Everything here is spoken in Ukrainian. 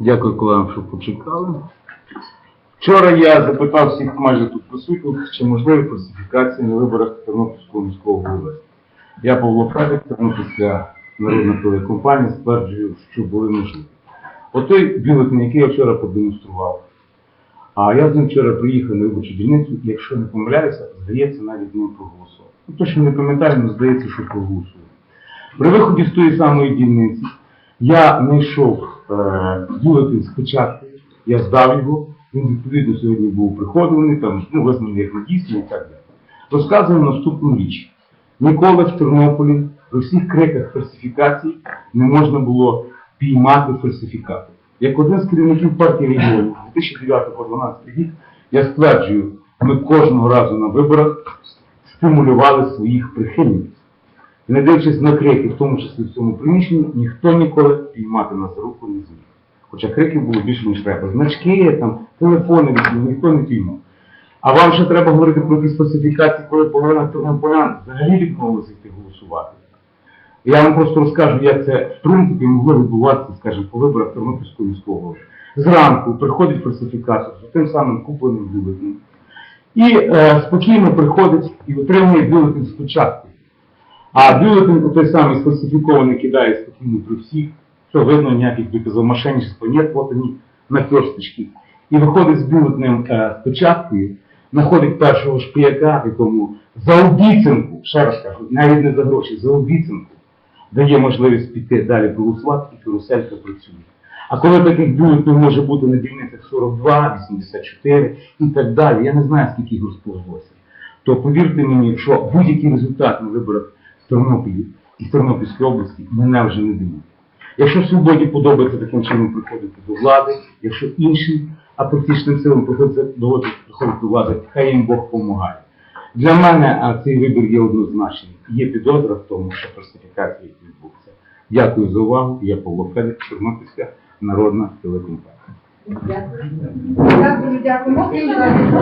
Дякую колегам, що почекали. Вчора я запитав всіх майже тут присутніх, чи можливі фальсифікації на виборах Тернопільського міського голови. Я Павло Федик, Тернопільська народна телекомпанія, стверджую, що були можливі. Отой бюлетень, який я вчора продемонстрував, а я з ним вчора приїхав на виборчу дільницю, якщо не помиляюся, здається, навіть ним проголосував. Ну, точно не пам'ятаю, але здається, що проголосував. При виході з тої самої дільниці я знайшов е, бюлетень з печаткою, я здав його, він відповідно сьогодні був приходлений, там, ну, визнаний як недійсний і так далі. Розказую наступну річ. Ніколи в Тернополі при всіх криках фальсифікацій не можна було піймати фальсифікати. Як один з керівників партії регіонів 2009 по 2012 рік, я стверджую, ми кожного разу на виборах стимулювали своїх прихильників. І не дивлячись на крики, в тому числі в цьому приміщенні, ніхто ніколи піймати нас за руку не зміг. Хоча криків було більше, ніж треба. Значки, там, телефони ніхто не піймав. А вам ще треба говорити про якісь фальсифікації, коли половина тернополян взагалі відмовилися йти голосувати. Я вам просто розкажу, як це в принципі могло відбуватися, скажімо, по виборах Тернопільського міського голови. Зранку приходить фальсифікатор з тим самим купленим бюлетнем. І е, спокійно приходить і отримує бюлетень з початку. А бюлетень той самий сфальсифікований кидає спокійно при всіх. Що видно, ніяких доказів мошенничества нет, от вони наперсточки. І виходить з бюлетнем е, з початкою, знаходить першого шпияка, якому за обіцянку, ще раз кажу, навіть не за гроші, за обіцянку дає можливість піти далі проголосувати, і каруселька працює. А коли таких бюлетнів може бути на дільницях 42, 84 і так далі, я не знаю, скільки їх розповзлося, то повірте мені, що будь-який результат на виборах в Тернополі і Тернопільській області мене вже не дивує. Якщо свободі подобається таким чином приходити до влади, якщо іншим апатичним силам доводити приходити до влади, хай їм Бог допомагає. Для мене а, цей вибір є однозначний. Є підозра в тому, що фальсифікація відбувся. Дякую за увагу. Я Павло Федик, Тернопільська народна телекомпанія. Дякую. Дякую, дякую.